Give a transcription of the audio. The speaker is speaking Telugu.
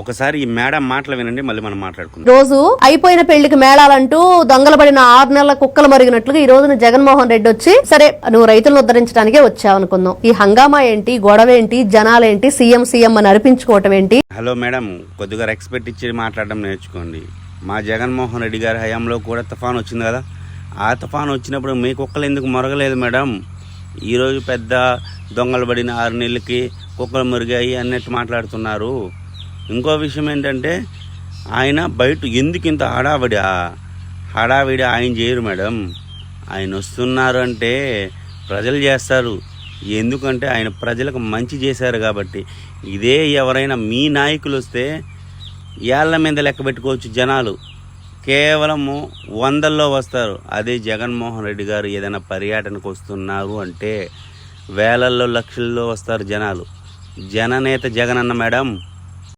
ఒకసారి ఈ మేడం మాటలు వినండి మళ్ళీ మనం మాట్లాడుకుందాం. రోజు అయిపోయిన పెళ్ళికి మేళాలంటూ దొంగలు పడిన ఆరు నెలల కుక్కలు మరిగినట్లుగా ఈ రోజున జగన్మోహన్ రెడ్డి వచ్చి సరే నువ్వు రైతులను ఉద్ధరించడానికే వచ్చావు అనుకుందాం. ఈ హంగామా ఏంటి గొడవ ఏంటి జనాలేంటి సీఎం సీఎం అని అనిపించుకోవటం ఏంటి? హలో మేడం కొద్దిగా రెస్పెక్ట్ ఇచ్చి మాట్లాడడం నేర్చుకోండి. మా జగన్మోహన్ రెడ్డి గారి హయాంలో కూడా తుఫాన్ వచ్చింది కదా. ఆ తుఫాన్ వచ్చినప్పుడు మీ కుక్కలు ఎందుకు మొరగలేదు మేడం? ఈరోజు పెద్ద దొంగలు పడిన ఆరు నెలలకి కుక్కలు మురిగాయి అన్నట్టు మాట్లాడుతున్నారు. ఇంకో విషయం ఏంటంటే ఆయన బయట ఎందుకు ఇంత హడావిడి? హడావిడి ఆయన చేయరు మేడం. ఆయన వస్తున్నారు అంటే ప్రజలు చేస్తారు. ఎందుకంటే ఆయన ప్రజలకు మంచి చేశారు కాబట్టి. ఇదే ఎవరైనా మీ నాయకులు వస్తే ఏళ్ళ మీద లెక్క పెట్టుకోవచ్చు జనాలు. కేవలము వందల్లో వస్తారు. అదే జగన్మోహన్ రెడ్డి గారు ఏదైనా పర్యటనకు వస్తున్నారు అంటే వేలల్లో లక్షల్లో వస్తారు జనాలు. జననేత జగన్ అన్న మేడం